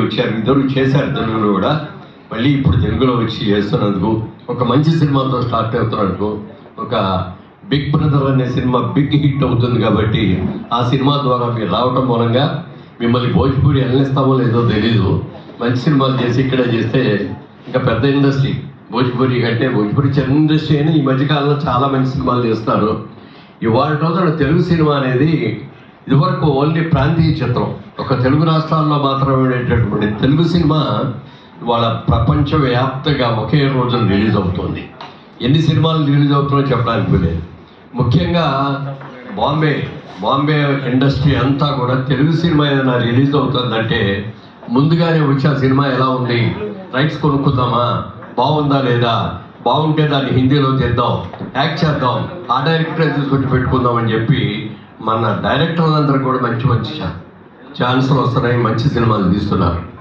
వచ్చారు. ఇద్దరు చేశారు తెలుగులో కూడా. మళ్ళీ ఇప్పుడు తెలుగులో వచ్చి చేస్తున్నందుకు ఒక మంచి సినిమాతో స్టార్ట్ అవుతున్నందుకు ఒక బిగ్ బ్రదర్ అనే సినిమా బిగ్ హిట్ అవుతుంది కాబట్టి ఆ సినిమా ద్వారా మీరు రావటం మూలంగా మిమ్మల్ని భోజ్పూరి వెళ్ళనిస్తామో లేదో తెలీదు. మంచి సినిమాలు చేసి ఇక్కడే చేస్తే ఇంకా పెద్ద ఇండస్ట్రీ. భోజ్పూరి కంటే భోజ్పూరి చిన్న ఇండస్ట్రీ అని ఈ మధ్యకాలంలో చాలా మంచి సినిమాలు చేస్తారు ఇవాళ రోజున తెలుగు సినిమా అనేది ఇదివరకు ఓన్లీ ప్రాంతీయ చిత్రం. ఒక తెలుగు రాష్ట్రాల్లో మాత్రమే ఉండేటటువంటి తెలుగు సినిమా ఇవాళ ప్రపంచవ్యాప్తంగా ఒకే రోజున రిలీజ్ అవుతుంది. ఎన్ని సినిమాలు రిలీజ్ అవుతున్నాయో చెప్పడానికి లేదు ముఖ్యంగా బాంబే బాంబే ఇండస్ట్రీ అంతా కూడా తెలుగు సినిమా ఏదైనా రిలీజ్ అవుతుందంటే ముందుగానే వచ్చే సినిమా ఎలా ఉంది? రైట్స్ కొనుక్కుందామా? బాగుందా లేదా? బాగుంటే దాన్ని హిందీలో చేద్దాం యాక్ట్ చేద్దాం ఆ డైరెక్టర్ తీసుకొచ్చి పెట్టుకుందాం అని చెప్పి మన డైరెక్టర్లందరూ కూడా మంచి మంచి ఛాన్సులు వస్తున్నాయి మంచి సినిమాలు తీస్తున్నారు.